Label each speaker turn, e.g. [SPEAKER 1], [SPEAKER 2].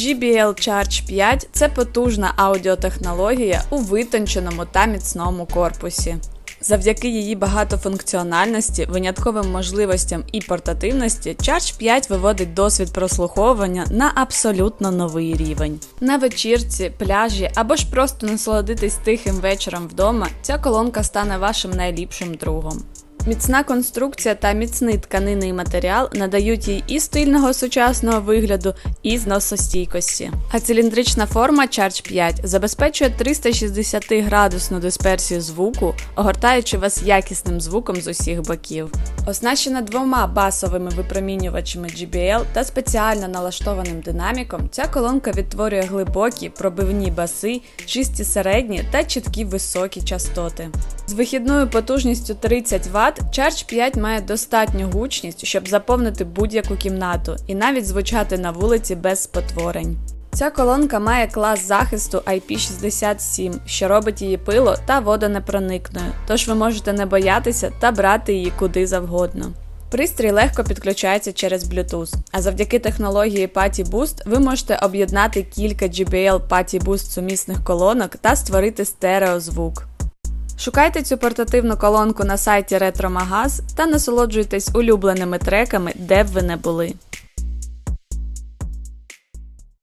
[SPEAKER 1] GBL Charge 5 це потужна аудіотехнологія у витонченому та міцному корпусі. Завдяки її багатофункціональності, винятковим можливостям і портативності, Charge 5 виводить досвід прослуховування на абсолютно новий рівень. На вечірці, пляжі або ж просто насолодитись тихим вечором вдома, ця колонка стане вашим найліпшим другом. Міцна конструкція та міцний тканинний матеріал надають їй і стильного сучасного вигляду, і зносостійкості. А циліндрична форма Charge 5 забезпечує 360 градусну дисперсію звуку, огортаючи вас якісним звуком з усіх боків. Оснащена двома басовими випромінювачами GBL та спеціально налаштованим динаміком, ця колонка відтворює глибокі пробивні баси, чисті середні та чіткі високі частоти. З вихідною потужністю 30 Вт Charge 5 має достатню гучність, щоб заповнити будь-яку кімнату і навіть звучати на вулиці без спотворень. Ця колонка має клас захисту IP67, що робить її пило та водонепроникною, тож ви можете не боятися та брати її куди завгодно. Пристрій легко підключається через Bluetooth, а завдяки технології Patty Boost ви можете об'єднати кілька JBL Patty Boost сумісних колонок та створити стереозвук. Шукайте цю портативну колонку на сайті Ретромагаз та насолоджуйтесь улюбленими треками, де б ви не були.